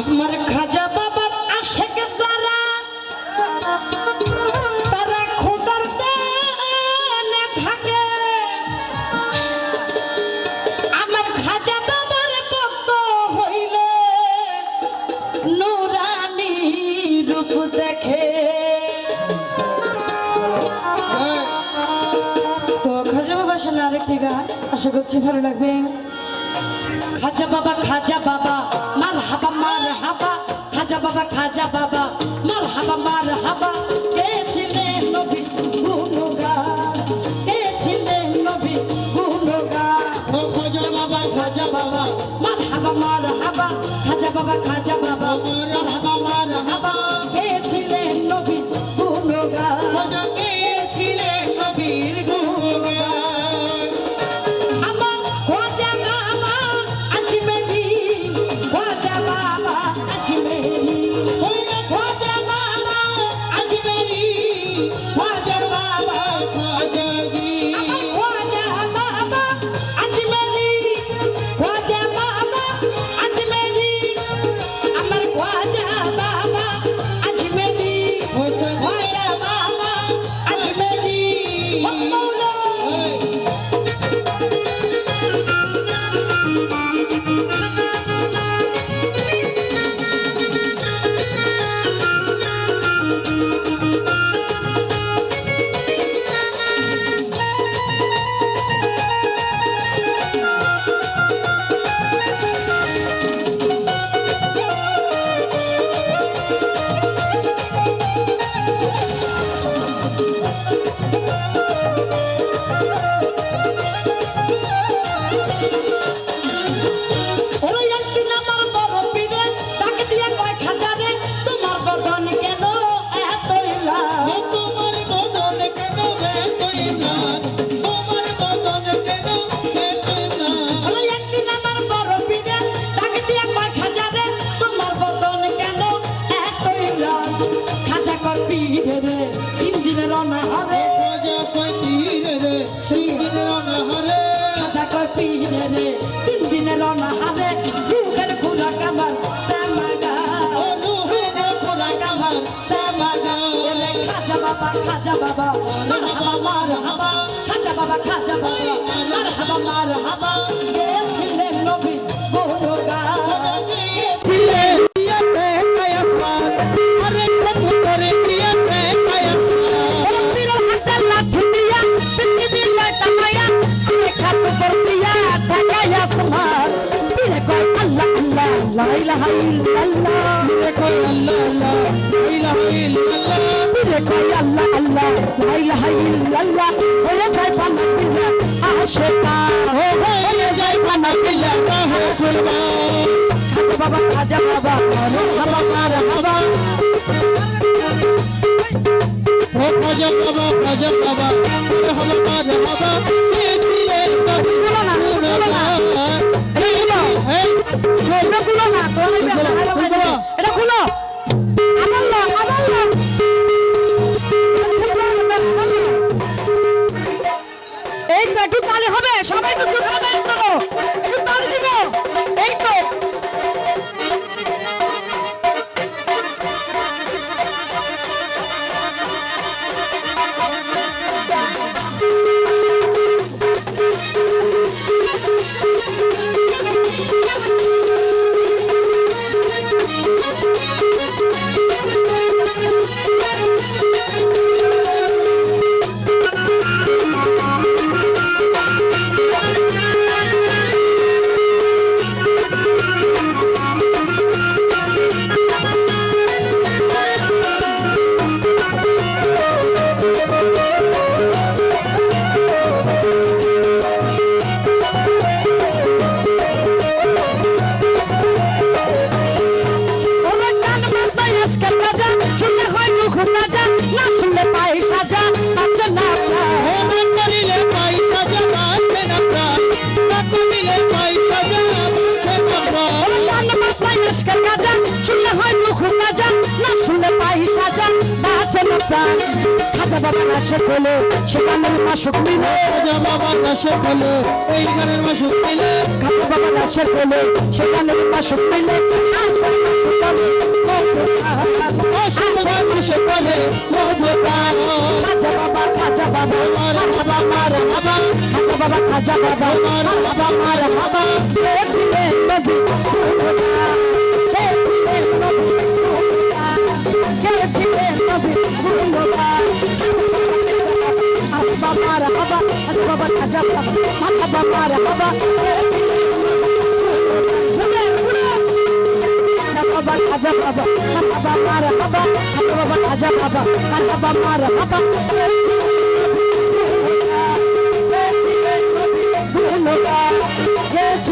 আমার খাজা বাবার আশেক তারা খোদার থাকে। আমার খাজা ভক্ত হইলে নুরানি রূপ দেখে। তো খাজা বাবার সামনে আরেকটি গান, আশা করছি ভালো লাগবে। খাজা বাবা খাজা বাবা। বাবা খাজা বাবা মার হাবা মার হাবা কে ছিলে নবী গুণগান? কে ছিলে নবী গুণগান? ও খাজা বাবা খাজা বাবা মার হাবা মার হাবা খাজা বাবা খাজা বাবা আমার হাবা মার হাবা কে নবী বাবা খাজা বাবা মারহাবা মারহাবা খাজা বাবা খাজা বাবা মারহাবা মারহাবা গেছিলেন নবী গুরুগা গেছিলেন La ilaha illallah, la ilaha illallah, la ilaha illallah. হয়ে হয়ে না এটা খুলো একটু হবে সবাই একটু চুপ হবে রাস্তা খাজা বাবা না শেখলে সে গানের মাসুক মিলে খাজা বাবা না শেখলে এই গানের মাসুক মিলে খাজা বাবা না শেখলে সে গানের মাসুক মিলে বাবা খাজা বাবা বাবা ছিলেন নবী হাবা মার হাবা খাজা বাবা খাজা বাবা মার হাবা মার হাবা Baba, Aja Baba, Baba Mara Baba, Baba Aja Baba, Baba Mara Baba. Get